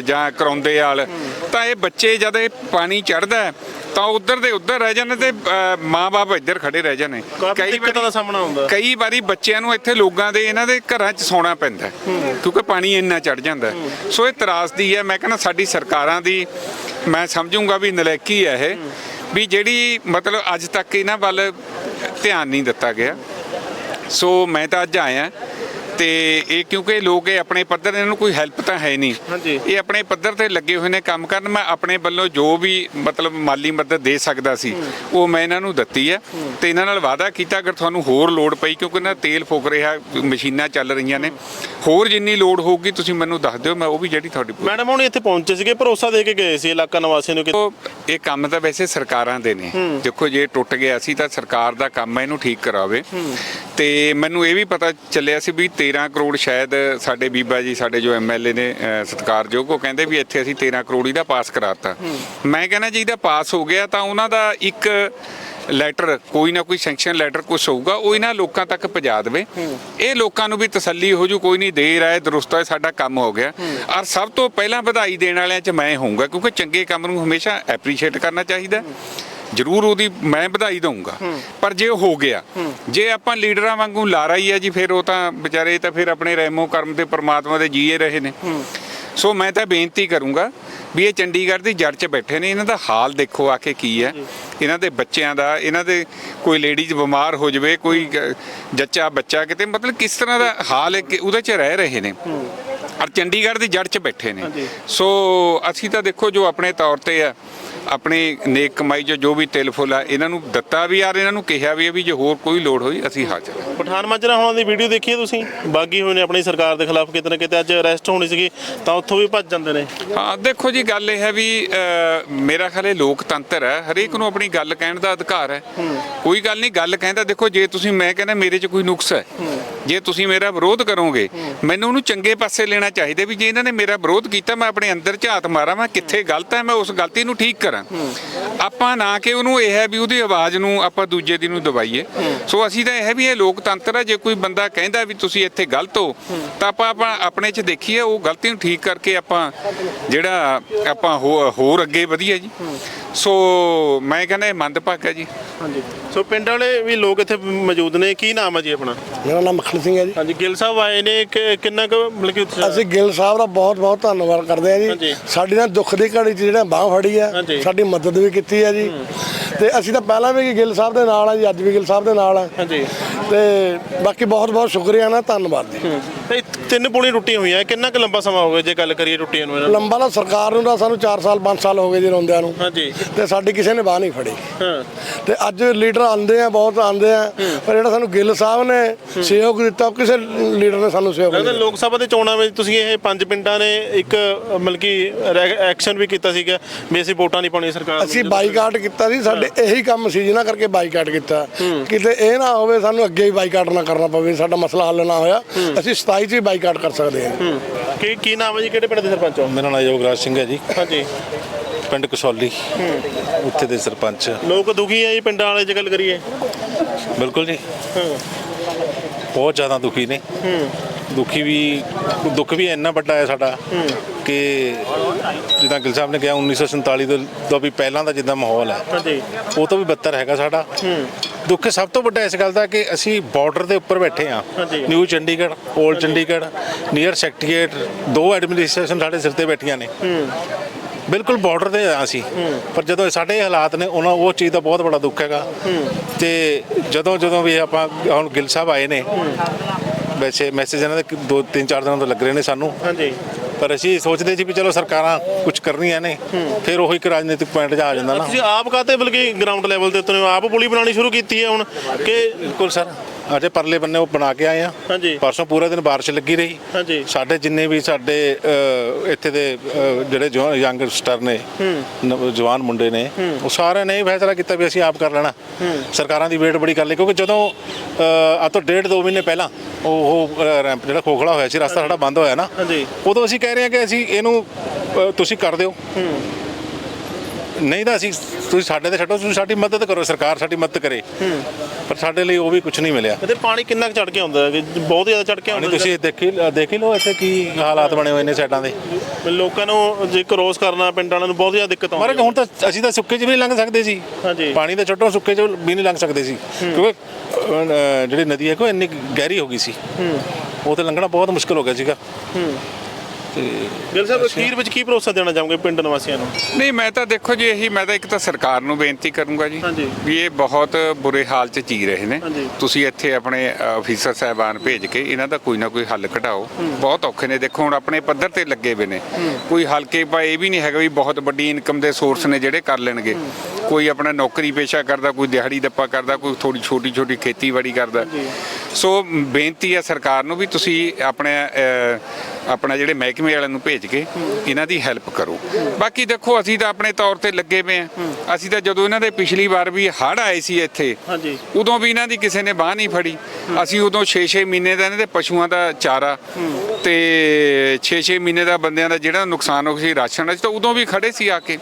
ਜਾਂ ਕਰੌਂਦੇ ਵਾਲ ਤਾਂ ਇਹ ਬੱਚੇ ਜਦ ਇਹ ਪਾਣੀ ਚੜਦਾ ਤਾਂ ਉਧਰ ਦੇ ਉਧਰ ਰਹਿ ਜਾਂਦੇ ਤੇ ਮਾਪੇ ਇੱਧਰ ਖੜੇ ਰਹਿ ਜਾਂਦੇ ਕਾਫੀ ਦਿੱਕਤਾਂ ਦਾ ਸਾਹਮਣਾ ਹੁੰਦਾ ਕਈ ਵਾਰੀ ਬੱਚਿਆਂ ਨੂੰ ਇੱਥੇ ਲੋਕਾਂ ਦੇ ਇਹਨਾਂ ਦੇ ਘਰਾਂ 'ਚ ਸੌਣਾ ਪੈਂਦਾ ਕਿਉਂਕਿ ਪਾਣੀ ਇੰਨਾ ਚੜ ਜਾਂਦਾ। ਸੋ ਇਹ ਤਰਾਸਦੀ ਹੈ ਮੈਂ ਕਹਿੰਦਾ ਸਾਡੀ ਸਰਕਾਰਾਂ ਦੀ ਮੈਂ ਸਮਝੂੰਗਾ ਵੀ ਨਲਾਇਕੀ ਹੈ ਇਹ, ਵੀ ਜਿਹੜੀ ਮਤਲਬ ਅੱਜ ਤੱਕ ਇਹਨਾਂ ਵੱਲ ਧਿਆਨ ਨਹੀਂ ਦਿੱਤਾ ਗਿਆ। ਸੋ ਮੈਂ ਤਾਂ ਅੱਜ ਆਇਆ ਤੇ ਇਹ ਕਿਉਂਕਿ ਲੋਕ ਇਹ ਆਪਣੇ ਪੱਧਰ ਇਹਨਾਂ ਨੂੰ ਕੋਈ ਹੈਲਪ ਤਾਂ ਹੈ ਨਹੀਂ। ਹਾਂਜੀ। ਇਹ ਆਪਣੇ ਪੱਧਰ ਤੇ ਲੱਗੇ ਹੋਏ ਨੇ ਕੰਮ ਕਰਨ। ਮੈਂ ਆਪਣੇ ਵੱਲੋਂ ਜੋ ਵੀ ਮਤਲਬ ਮਾਲੀ ਮਦਦ ਦੇ ਸਕਦਾ ਸੀ ਉਹ ਮੈਂ ਇਹਨਾਂ ਨੂੰ ਦਿੱਤੀ ਹੈ। ਤੇ ਇਹਨਾਂ ਨਾਲ ਵਾਅਦਾ ਕੀਤਾ ਅਗਰ ਤੁਹਾਨੂੰ ਹੋਰ ਲੋੜ ਪਈ ਕਿਉਂਕਿ ਦਾ ਤੇਲ ਫੁੱਕ ਰਿਹਾ ਮਸ਼ੀਨਾਂ ਚੱਲ ਰਹੀਆਂ ਨੇ। ਹੋਰ ਜਿੰਨੀ ਲੋੜ ਹੋਊਗੀ ਤੁਸੀਂ ਮੈਨੂੰ ਦੱਸ ਦਿਓ ਮੈਂ ਉਹ ਵੀ ਜਿਹੜੀ ਤੁਹਾਡੀ ਮੈਡਮ ਹੁਣ ਇੱਥੇ ਪਹੁੰਚੇ ਸੀਗੇ ਭਰੋਸਾ ਦੇ ਕੇ ਗਏ ਸੀ ਇਲਾਕਾ ਨਿਵਾਸੀਆਂ ਨੂੰ ਕਿ ਇਹ ਕੰਮ ਤਾਂ ਵੈਸੇ ਸਰਕਾਰਾਂ ਦੇ ਨੇ। ਦੇਖੋ ਜੇ ਟੁੱਟ ਗਿਆ ਸੀ ਤਾਂ ਸਰਕਾਰ ਦਾ ਕੰਮ ਹੈ ਇਹਨੂੰ ਠੀਕ ਕਰਾਵੇ। ਤੇ ਮੈਨੂੰ ਇਹ ਵੀ ਪਤਾ ਚੱਲਿਆ ਸੀ ਵੀ 13 ਕਰੋੜ ਸ਼ਾਇਦ ਸਾਡੇ ਬੀਬਾ ਜੀ ਸਾਡੇ ਜੋ ਐਮਐਲਏ ਨੇ ਸਤਿਕਾਰਯੋਗ ਉਹ ਕਹਿੰਦੇ ਵੀ ਇੱਥੇ ਅਸੀਂ 13 ਕਰੋੜ ਹੀ ਦਾ ਪਾਸ ਕਰਾਤਾ। ਮੈਂ ਕਹਿੰਦਾ ਜੀ ਇਹਦਾ ਪਾਸ ਹੋ ਗਿਆ ਤਾਂ ਉਹਨਾਂ ਦਾ ਇੱਕ ਲੈਟਰ ਕੋਈ ਨਾ ਕੋਈ ਸੈਂਕਸ਼ਨ ਲੈਟਰ ਕੁਛ ਹੋਊਗਾ ਉਹ ਇਹਨਾਂ ਲੋਕਾਂ ਤੱਕ ਪਹੁੰਚਾ ਦੇਵੇ। ਇਹ ਲੋਕਾਂ ਨੂੰ ਵੀ ਤਸੱਲੀ ਹੋ ਜੂ ਕੋਈ ਨਹੀਂ ਦੇਰ ਆਏ ਦਰੁਸਤ ਹੈ ਸਾਡਾ ਕੰਮ ਹੋ ਗਿਆ। ਔਰ ਸਭ ਤੋਂ ਪਹਿਲਾਂ ਵਧਾਈ ਦੇਣ ਵਾਲਿਆਂ 'ਚ ਮੈਂ ਹੋਊਂਗਾ ਕਿਉਂਕਿ ਚੰਗੇ ਕੰਮ ਨੂੰ ਹਮੇਸ਼ਾ ਐਪਰੀਸ਼ੀਏਟ ਕਰਨਾ ਚਾਹੀਦਾ। ਜ਼ਰੂਰ ਉਹਦੀ ਮੈਂ ਵਧਾਈ ਦਊਂਗਾ। ਪਰ ਜੇ ਉਹ ਹੋ ਗਿਆ ਜੇ ਆਪਾਂ ਲੀਡਰਾਂ ਵਾਂਗੂ ਲਾਰਾ ਹੀ ਹੈ ਜੀ ਫਿਰ ਉਹ ਤਾਂ ਵਿਚਾਰੇ ਤਾਂ ਫਿਰ ਆਪਣੇ ਰਹਿਮੋ ਕਰਮ ਤੇ ਪ੍ਰਮਾਤਮਾ ਦੇ ਜੀਏ ਰਹੇ ਨੇ। ਸੋ ਮੈਂ ਤਾਂ ਬੇਨਤੀ ਕਰੂੰਗਾ ਵੀ ਇਹ ਚੰਡੀਗੜ੍ਹ ਦੀ ਜੜ 'ਚ ਬੈਠੇ ਨੇ ਇਹਨਾਂ ਦਾ ਹਾਲ ਦੇਖੋ ਆ ਕੇ ਕੀ ਹੈ। ਇਹਨਾਂ ਦੇ ਬੱਚਿਆਂ ਦਾ ਇਹਨਾਂ ਦੇ ਕੋਈ ਲੇਡੀਜ਼ ਬਿਮਾਰ ਹੋ ਜਾਵੇ ਕੋਈ ਜੱਚਾ ਬੱਚਾ ਕਿਤੇ ਮਤਲਬ ਕਿਸ ਤਰ੍ਹਾਂ ਦਾ ਹਾਲ ਹੈ ਕਿ ਉਹਦੇ 'ਚ ਰਹਿ ਰਹੇ ਨੇ। ਔਰ ਚੰਡੀਗੜ੍ਹ ਦੀ ਜੜ 'ਚ ਬੈਠੇ ਨੇ। ਸੋ ਅਸੀਂ ਤਾਂ ਦੇਖੋ ਜੋ ਆਪਣੇ ਤੌਰ ਤੇ ਆ ਆਪਣੀ ਨੇਕ ਕਮਾਈ 'ਚ ਜੋ ਵੀ ਤਿਲ ਫੁੱਲ ਆ ਇਹਨਾਂ ਨੂੰ ਦਿੱਤਾ ਵੀ ਯਾਰ ਇਹਨਾਂ ਨੂੰ ਕਿਹਾ ਵੀ ਹੈ ਵੀ ਜੇ ਹੋਰ ਕੋਈ ਲੋੜ ਹੋਈ ਅਸੀਂ ਹਾਜ਼ਰ ਹਾਂ। ਪਠਾਨ ਮਾਜਰਾ ਹੋਣਾ ਦੀ ਵੀਡੀਓ ਦੇਖੀ ਹੈ ਤੁਸੀਂ? ਬਾਗੀ ਹੋਏ ਨੇ ਆਪਣੀ ਸਰਕਾਰ ਦੇ ਖਿਲਾਫ ਕਿਤੇ ਨਾ ਕਿਤੇ ਅੱਜ ਅਰੈਸਟ ਹੋਣੀ ਸੀਗੀ ਤਾਂ ਉੱਥੋਂ ਵੀ ਭੱਜ ਜਾਂਦੇ ਨੇ। ਹਾਂ ਦੇਖੋ ਜੀ ਗੱਲ ਇਹ ਹੈ ਵੀ ਮੇਰਾ ਖਿਆਲ ਇਹ ਲੋਕਤੰਤਰ ਹੈ ਹਰੇਕ ਨੂੰ ਆਪਣੀ ਗੱਲ ਕਹਿਣ ਦਾ ਅਧਿਕਾਰ ਹੈ। ਕੋਈ ਗੱਲ ਨਹੀਂ ਗੱਲ ਕਹਿੰਦਾ ਦੇਖੋ ਜੇ ਤੁਸੀਂ ਮੈਂ ਕਹਿੰਦਾ ਮੇਰੇ 'ਚ ਕੋਈ ਨੁਕਸ ਹੈ। ਜੇ ਤੁਸੀਂ ਮੇਰਾ ਵਿਰੋਧ ਕਰੋਗੇ ਮੈਨੂੰ ਉਹਨੂੰ ਚੰਗੇ ਪਾਸੇ ਲੈਣਾ ਚਾਹੀਦਾ ਵੀ ਜੇ ਇਹਨਾਂ ਨੇ ਮੇਰਾ ਵਿਰੋਧ ਕੀਤਾ ਮੈਂ ਆਪਣੇ ਅੰਦਰ ਝਾਤ ਮਾਰਾਂ ਮੈਂ ਕਿੱਥੇ ਗਲਤ ਹੈ ਮੈਂ ਉਸ ਗਲਤੀ ਨੂੰ ਠੀਕ ਕਰਾਂ। ਆਪਾਂ ਨਾ ਕਿ ਉਹਨੂੰ ਇਹ ਹੈ ਵੀ ਉਹਦੀ ਆਵਾਜ਼ ਨੂੰ ਆਪਾਂ ਦੂਜੇ ਦੀ ਨੂੰ ਦਬਾਈਏ। ਸੋ ਅਸੀਂ ਤਾਂ ਇਹ ਹੈ ਵੀ ਇਹ ਲੋਕਤੰਤਰ ਹੈ ਜੇ ਕੋਈ ਬੰਦਾ ਕਹਿੰਦਾ ਵੀ ਤੁਸੀਂ ਇੱਥੇ ਗਲਤ ਹੋ ਤਾਂ ਆਪਾਂ ਆਪਾਂ ਆਪਣੇ 'ਚ ਦੇਖੀਏ ਉਹ ਗਲਤੀ ਨੂੰ ਠੀਕ ਕਰਕੇ ਆਪਾਂ ਜਿਹੜਾ ਆਪਾਂ ਹੋਰ ਅੱਗੇ ਵਧੀਏ ਜੀ। ਸੋ ਮੈਂ ਕਹਿੰਦਾ ਇਹ ਮੰਦਭਾਗਾ ਹੈ ਜੀ। ਹਾਂਜੀ। ਸੋ ਪਿੰਡ ਵਾਲੇ ਵੀ ਲੋਕ ਇੱਥੇ ਮੌਜੂਦ ਨੇ। ਕੀ ਨਾਮ ਹੈ ਜੀ ਆਪਣਾ? ਮੇਰਾ ਨਾਮ ਮੱਖਣ ਸਿੰਘ ਹੈ ਜੀ। ਹਾਂਜੀ ਗਿੱਲ ਸਾਹਿਬ ਆਏ ਨੇ। ਕਿ- ਕਿੰਨਾ ਕੁ ਮਤਲਬ ਕਿ ਉਤਸ਼ਾਹ- ਅਸੀਂ ਗਿੱਲ ਸਾਹਿਬ ਦਾ ਬਹੁਤ ਬਹੁਤ ਧੰਨਵਾਦ ਕਰਦੇ ਹਾਂ ਹਾਂਜੀ। ਜੀ ਸਾਡੀ ਨਾਲ ਦੁੱਖ ਦੀ ਘੜੀ 'ਚ ਜਿਹੜਾ ਬਾਹ ਫੜੀ ਹੈ ਹਾਂਜੀ। ਸਾਡੀ ਮਦਦ ਵੀ ਕੀਤੀ ਹੈ ਜੀ। ਤੇ ਅਸੀਂ ਤਾਂ ਪਹਿਲਾਂ ਵੀ ਗਿੱਲ ਸਾਹਿਬ ਦੇ ਨਾਲ ਆ ਜੀ ਅੱਜ ਵੀ ਗਿੱਲ ਸਾਹਿਬ ਦੇ ਨਾਲ ਆ। ਹਾਂਜੀ। ਤੇ ਬਾਕੀ ਬਹੁਤ ਬਹੁਤ ਸ਼ੁਕਰੀਆ ਨਾ ਧੰਨਵਾਦ ਜੀ। ਤੇ ਤਿੰਨ ਪੁਲੀਆਂ ਟੁੱਟੀਆਂ ਹੋਈਆਂ ਕਿੰਨਾ ਕੁ ਲੰਬਾ ਸਮਾਂ ਹੋ ਗਿਆ ਜੇ ਗੱਲ ਕਰੀਏ ਟੁੱਟੀਆਂ ਨੂੰ ਇਹਨਾਂ? ਲੰਬਾ ਨਾ ਸਰਕਾਰ ਨੂੰ ਤਾਂ ਸਾਨੂੰ 4 ਸਾਲ 5 ਸਾਲ ਹੋ ਗਏ ਜੀ ਰੋਂਦਿਆਂ ਨੂੰ। ਹਾਂਜੀ। ਤੇ ਸਾਡੀ ਕਿਸੇ ਨੇ ਬਾਹ ਨਹੀਂ ਫੜੀ। ਹਾਂ। ਤੇ ਅੱਜ ਲੀਡਰ ਆਂਦੇ ਆ ਬਹੁਤ ਆਂਦੇ ਆ ਪਰ ਜਿਹੜਾ ਸਾਨੂੰ ਗਿੱਲ ਸਾਹਿਬ ਨੇ ਸਹਿਯੋਗ ਦਿੱਤਾ ਉਹ ਕਿਸੇ ਲੀਡਰ ਨੇ ਸਾਨੂੰ ਸਹਿਯੋਗ ਨਹੀਂ ਲੋਕ ਸਭਾ ਦੇ ਚੋਣਾਂ ਵਿੱਚ ਤੁਸੀਂ ਇਹ ਪੰਜ ਪਿੰਡਾਂ ਨੇ ਇੱਕ ਅ, ਮਤਲਬ ਕਿ ਐਕਸ਼ਨ ਵੀ ਕੀਤਾ ਸੀਗਾ ਵੀ ਅਸੀਂ ਵੋਟਾਂ ਨਹੀਂ ਪਾਉਣੀਆਂ ਸਰਕਾਰ ਅਸੀਂ ਬਾਈਕਾਟ ਕੀਤਾ ਸੀ ਸਾਡੇ ਇਹੀ ਕੰਮ ਸੀ ਜਿਹਨਾਂ ਕਰਕੇ ਬਾਈਕਾਟ ਕੀਤਾ। ਕਿਤੇ ਇਹ ਨਾ ਹੋਵੇ ਸਾਨੂੰ ਅੱਗੇ ਹੀ ਬਾਈਕਾਟ ਨਾ ਕਰਨਾ ਪਵੇ ਸਾਡਾ ਮਸਲਾ ਹੱਲ ਨਾ ਹੋਇਆ। ਅਸੀਂ 27 ਚ ਹੀ ਬਾਈਕਾਟ ਕਰ ਸਕਦੇ ਹਾਂ ਹੂੰ। ਕੀ ਕੀ ਨਾਮ ਹੈ ਜੀ? ਕਿਹੜੇ ਪਿੰਡ ਦੇ ਸਰਪੰਚ ਹੋ? ਮੇਰਾ ਨਾਮ ਯੋਗਰਾਜ ਸਿੰਘ ਹੈ ਜੀ। ਹਾਂਜੀ। ਪਿੰਡ ਕਸੌਲੀ। ਉੱਥੇ ਦੇ ਸਰਪੰਚ। ਲੋਕ ਦੁਖੀ ਹੈ ਜੀ ਪਿੰਡਾਂ ਵਾਲੇ ਜੇ ਗੱਲ ਕਰੀਏ। ਬਿਲਕੁਲ ਜੀ। ਬਹੁਤ ਜ਼ਿਆਦਾ ਦੁਖੀ ਨੇ। ਦੁਖੀ ਵੀ ਦੁੱਖ ਵੀ ਇੰਨਾ ਵੱਡਾ ਹੈ ਸਾਡਾ ਕਿ ਜਿੱਦਾਂ ਗਿਲ ਸਾਹਿਬ ਨੇ ਕਿਹਾ 1947 ਦੇ ਤੋਂ ਵੀ ਪਹਿਲਾਂ ਦਾ ਜਿੱਦਾਂ ਮਾਹੌਲ ਹੈ। ਹਾਂਜੀ। ਉਹ ਤੋਂ ਵੀ ਬੱਤਰ ਹੈਗਾ ਸਾਡਾ। ਦੁੱਖ ਸਭ ਤੋਂ ਵੱਡਾ ਇਸ ਗੱਲ ਦਾ ਕਿ ਅਸੀਂ ਬਾਰਡਰ ਦੇ ਉੱਪਰ ਬੈਠੇ ਆ। New Chandigarh old Chandigarh near secretariat ਦੋ ਐਡਮਿਨਿਸਟ੍ਰੇਸ਼ਨ ਸਾਡੇ ਸਿਰ ਤੇ ਬੈਠੀਆਂ ਨੇ। ਬਿਲਕੁਲ ਬਾਰਡਰ ਤੇ ਆ ਅਸੀਂ। ਪਰ ਜਦੋਂ ਸਾਡੇ ਹਾਲਾਤ ਨੇ ਉਹਨਾਂ ਉਹ ਚੀਜ਼ ਦਾ ਬਹੁਤ ਬੜਾ ਦੁੱਖ ਹੈਗਾ। ਤੇ ਜਦੋਂ ਜਦੋਂ ਵੀ ਆਪਾਂ ਹੁਣ ਗਿਲ ਸਾਹਿਬ ਆਏ ਨੇ ਵੈਸੇ ਮੈਸੇਜ ਇਹਨਾਂ ਦੇ ਦੋ ਤਿੰਨ ਚਾਰ ਦਿਨਾਂ ਤੋਂ ਲੱਗ ਰਹੇ ਨੇ ਸਾਨੂੰ। ਹਾਂਜੀ। ਪਰ ਅਸੀਂ ਸੋਚਦੇ ਸੀ ਵੀ ਚਲੋ ਸਰਕਾਰਾਂ ਕੁਝ ਕਰਨੀਆਂ ਨੇ ਫਿਰ ਉਹੀ ਇੱਕ ਰਾਜਨੀਤਿਕ ਪੁਆਇੰਟ 'ਚ ਆ ਜਾਂਦਾ ਨਾ ਤੁਸੀਂ ਆਪ ਕਾਤੇ ਬਲਕਿ ਗਰਾਊਂਡ ਲੈਵਲ ਤੇ ਉੱਤੇ? ਆਪ ਪੁਲੀ ਬਣਾਉਣੀ ਸ਼ੁਰੂ ਕੀਤੀ ਹੈ ਹੁਣ ਕਿ ਬਿਲਕੁਲ ਸਰ ਅਜੇ ਪਰਲੇ ਬੰਨੇ ਉਹ ਬਣਾ ਕੇ ਆਏ ਆ। ਹਾਂਜੀ। ਪਰਸੋਂ ਪੂਰਾ ਦਿਨ ਬਾਰਿਸ਼ ਲੱਗੀ ਰਹੀ। ਹਾਂਜੀ। ਸਾਡੇ ਜਿੰਨੇ ਵੀ ਸਾਡੇ ਇੱਥੇ ਦੇ ਅ, ਜਿਹੜੇ ਯੰਗਸਟਰ ਨੇ ਨਵ- ਜਵਾਨ ਮੁੰਡੇ ਨੇ ਉਹ ਸਾਰਿਆਂ ਨੇ ਇਹ ਫੈਸਲਾ ਕੀਤਾ ਵੀ ਅਸੀਂ ਆਪ ਕਰ ਲੈਣਾ। ਸਰਕਾਰਾਂ ਦੀ ਵੇਟ ਬੜੀ ਕਰ ਲਈ ਕਿਉਂਕਿ ਜਦੋਂ ਅ, ਆ ਤੋਂ ਡੇਢ ਦੋ ਮਹੀਨੇ ਪਹਿਲਾਂ ਉਹ ਉਹ ਰੈਂਪ ਜਿਹੜਾ ਖੋਖਲਾ ਹੋਇਆ ਸੀ ਰਸਤਾ ਸਾਡਾ ਬੰਦ ਹੋਇਆ ਨਾ ਹਾਂਜੀ। ਉਦੋਂ ਅਸੀਂ ਕਹਿ ਰਹੇ ਹਾਂ ਕਿ ਅਸੀਂ ਇਹਨੂੰ ਤੁਸੀਂ ਕਰ ਦਿਓ। ਨਹੀਂ ਤਾਂ ਅਸੀਂ ਤੁਸੀਂ ਸਾਡੇ ਤੇ ਛੱਡੋ ਤੁਸੀਂ ਸਾਡੀ ਮਦਦ ਕਰੋ ਸਰਕਾਰ ਸਾਡੀ ਮਦਦ ਕਰੇ। ਪਰ ਸਾਡੇ ਲਈ ਉਹ ਵੀ ਕੁਝ ਨਹੀਂ ਮਿਲਿਆ। ਇਹਦੇ ਪਾਣੀ ਕਿੰਨਾ ਚੜ ਕੇ ਆਉਂਦਾ ਹੈ? ਕਿ ਬਹੁਤ ਜ਼ਿਆਦਾ ਚੜ ਕੇ ਆਉਂਦਾ ਤੁਸੀਂ ਦੇਖੀ ਦੇਖ ਹੀ ਲਓ ਇੱਥੇ ਕੀ ਹਾਲਾਤ ਬਣੇ ਹੋਏ ਨੇ ਸਾਈਡਾਂ ਦੇ। ਲੋਕਾਂ ਨੂੰ ਜੇ ਕ੍ਰੋਸ ਕਰਨਾ ਪਿੰਡ ਵਾਲਿਆਂ ਨੂੰ ਬਹੁਤ ਜ਼ਿਆਦਾ ਦਿੱਕਤ ਆਉਂਦੀ ਮਰ ਹੁਣ ਤਾਂ ਅਸੀਂ ਤਾਂ ਸੁੱਕੇ 'ਚ ਵੀ ਨਹੀਂ ਲੰਘ ਸਕਦੇ ਸੀ। ਹਾਂਜੀ। ਪਾਣੀ ਦੇ ਛੱਡੋ ਸੁੱਕੇ 'ਚ ਵੀ ਨਹੀਂ ਲੰਘ ਸਕਦੇ ਸੀ। ਕਿਉਂਕਿ ਜਿਹੜੀ ਨਦੀ ਹੈ ਕੋ ਇੰਨੀ ਗਹਿਰੀ ਹੋ ਗਈ ਸੀ। ਉਹ ਤੇ ਲੰਘਣਾ ਬਹੁਤ ਮੁਸ਼ਕਲ ਹੋ ਗਿਆ ਸੀਗਾ। ਤੇ ਗਿਲ ਸਾਹਿਬ ਅਖੀਰ ਵਿੱਚ ਕੀ ਭਰੋਸਾ ਦੇਣਾ ਚਾਹੋਗੇ ਪਿੰਡ ਨਿਵਾਸੀਆਂ ਨੂੰ? ਨਹੀਂ ਮੈਂ ਤਾਂ ਦੇਖੋ ਜੀ ਇਹੀ ਮੈਂ ਤਾਂ ਇੱਕ ਤਾਂ ਸਰਕਾਰ ਨੂੰ ਬੇਨਤੀ ਕਰੂੰਗਾ ਜੀ। ਵੀ ਇਹ ਬਹੁਤ ਬੁਰੇ ਹਾਲ 'ਚ ਜੀ ਰਹੇ ਨੇ। ਤੁਸੀਂ ਇੱਥੇ ਆਪਣੇ ਅਫੀਸਰ ਸਾਹਿਬਾਨ ਭੇਜ ਕੇ ਇਹਨਾਂ ਦਾ ਕੋਈ ਨਾ ਕੋਈ ਹੱਲ ਕਢਾਓ। ਬਹੁਤ ਔਖੇ ਨੇ। ਦੇਖੋ ਹੁਣ ਆਪਣੇ ਪੱਧਰ ਤੇ ਲੱਗੇ ਹੋਏ ਨੇ। ਕੋਈ ਹਲਕੇ ਪਾ ਇਹ ਵੀ ਨਹੀਂ ਹੈਗਾ ਵੀ ਬਹੁਤ ਵੱਡੀ ਇਨਕਮ ਦੇ ਸੋਰਸ ਨੇ ਜਿਹੜੇ ਕਰ ਲੈਣਗੇ। ਕੋਈ ਆਪਣਾ ਨੌਕਰੀ ਪੇਸ਼ਾ ਕਰਦਾ ਕੋਈ ਦਿਹਾੜੀ ਦੱਪਾ ਕਰਦਾ ਕੋਈ ਥੋੜੀ ਛੋਟੀ ਛੋਟੀ ਖੇਤੀਬਾੜੀ ਕਰਦਾ। ਸੋ ਬੇਨਤੀ ਹੈ ਸਰਕਾਰ ਨੂੰ ਵੀ ਤੁਸੀਂ ਆਪਣੇ ਆਪਣਾ ਜਿਹੜੇ ਮਹਿਕਮੇ ਵਾਲਿਆਂ ਨੂੰ ਭੇਜ ਕੇ ਇਹਨਾਂ ਦੀ ਹੈਲਪ ਕਰੋ। ਬਾਕੀ ਦੇਖੋ ਅਸੀਂ ਤਾਂ ਆਪਣੇ ਤੌਰ ਤੇ ਲੱਗੇ ਪਏ ਆ ਅਸੀਂ ਤਾਂ ਜਦੋਂ ਇਹਨਾਂ ਦੇ ਪਿਛਲੀ ਵਾਰ ਵੀ ਹੜ੍ਹ ਆਏ ਸੀ ਇੱਥੇ ਹਾਂਜੀ। ਉਦੋਂ ਵੀ ਇਹਨਾਂ ਦੀ ਕਿਸੇ ਨੇ ਬਾਹ ਨਹੀਂ ਫੜੀ। ਅਸੀਂ ਉਦੋਂ 6-6 ਮਹੀਨੇ ਦਾ ਇਹਨਾਂ ਦੇ ਪਸ਼ੂਆਂ ਦਾ ਚਾਰਾ ਤੇ 6-6 ਮਹੀਨੇ ਦਾ ਬੰਦਿਆਂ ਦਾ ਜਿਹੜਾ ਨੁਕਸਾਨ ਹੋ ਸੀ ਰਾਸ਼ਨ ਅਸੀਂ ਤਾਂ ਉਦੋਂ ਵੀ ਖੜੇ ਸੀ ਆ ਕੇ।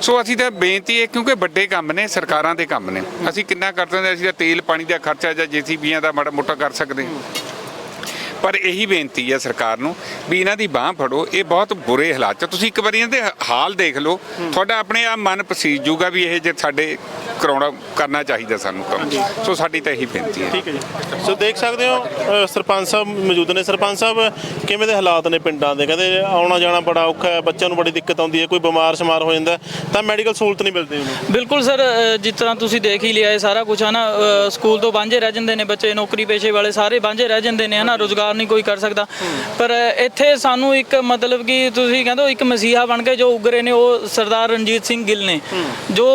ਸੋ ਅਸੀਂ ਤਾਂ ਬੇਨਤੀ ਹੈ ਕਿਉਂਕਿ ਵੱਡੇ ਕੰਮ ਨੇ ਸਰਕਾਰਾਂ ਦੇ ਕੰਮ ਨੇ। ਅਸੀਂ ਕਿੰਨਾ ਕਰ ਸਕਦੇ ਹਾਂ? ਅਸੀਂ ਤਾਂ ਤੇਲ ਪਾਣੀ ਦਾ ਖਰਚਾ ਜਾਂ ਜੀਸੀਬੀਆਂ ਦਾ ਮਾੜਾ ਮੋਟਾ ਕਰ ਸਕਦੇ। ਪਰ ਇਹੀ ਬੇਨਤੀ ਹੈ ਸਰਕਾਰ ਨੂੰ ਵੀ ਇਹਨਾਂ ਦੀ ਬਾਹ ਫੜੋ ਇਹ ਬਹੁਤ ਬੁਰੇ ਹਾਲਾਤ ਚ। ਤੁਸੀਂ ਇੱਕ ਵਾਰੀ ਇਹਨਾਂ ਦੇ ਹਾਲ ਦੇਖ ਲਓ। ਤੁਹਾਡਾ ਆਪਣੇ ਆਪ ਮਨ ਪਸੀਜ ਜੂਗਾ ਵੀ ਇਹ ਜੇ ਸਾਡੇ ਕਰਾਉਣਾ ਕਰਨਾ ਚਾਹੀਦਾ ਸਾਨੂੰ ਕੰਮ। ਸੋ ਸਾਡੀ ਤਾਂ ਇਹੀ ਬੇਨਤੀ ਹੈ। ਠੀਕ ਹੈ ਜੀ। ਸੋ ਦੇਖ ਸਕਦੇ ਹੋ ਅ, ਸਰਪੰਚ ਸਾਹਿਬ ਮੌਜੂਦ ਨੇ। ਸਰਪੰਚ ਸਾਹਿਬ ਕਿਵੇਂ ਦੇ ਹਾਲਾਤ ਨੇ ਪਿੰਡਾਂ ਦੇ? ਕਹਿੰਦੇ ਆਉਣਾ ਜਾਣਾ ਬੜਾ ਔਖਾ ਹੈ ਬੱਚਿਆਂ ਨੂੰ ਬੜੀ ਦਿੱਕਤ ਆਉਂਦੀ ਹੈ ਕੋਈ ਬਿਮਾਰ ਸ਼ਮਾਰ ਹੋ ਜਾਂਦਾ ਹੈ, ਤਾਂ ਮੈਡੀਕਲ ਸਹੂਲਤ ਨਹੀਂ ਮਿਲਦੀ ਉਹਨੂੰ? ਬਿਲਕੁਲ ਸਰ ਅ, ਜਿਸ ਤਰ੍ਹਾਂ ਤੁਸੀਂ ਦੇਖ ਹੀ ਲਿਆ ਇਹ ਸਾਰਾ ਕੁਝ ਹੈ ਨਾ ਅ, ਸਕੂਲ ਤੋਂ ਵਾਂਝੇ ਰਹਿ ਜਾਂਦੇ ਨੇ ਬੱਚੇ ਨੌਕਰੀ ਪੇਸ਼ੇ ਵਾਲੇ ਸਾਰੇ ਵਾਂਝੇ ਰਹਿ ਜਾਂਦੇ ਨੇ ਹਨਾ ਰੋਜ਼ਗਾਰ ਨਹੀਂ ਕੋਈ ਕਰ ਸਕਦਾ। ਪਰ ਅ, ਇੱਥੇ ਸਾਨੂੰ ਇੱਕ ਮਤਲਬ ਕਿ ਤੁਸੀਂ ਕਹਿੰਦੇ ਹੋ ਇੱਕ ਮਸੀਹਾ ਬਣ ਕੇ ਜੋ ਉਗਰੇ ਨੇ ਉਹ ਸਰਦਾਰ ਰਣਜੀਤ ਸਿੰਘ ਗਿੱਲ ਨੇ। ਜੋ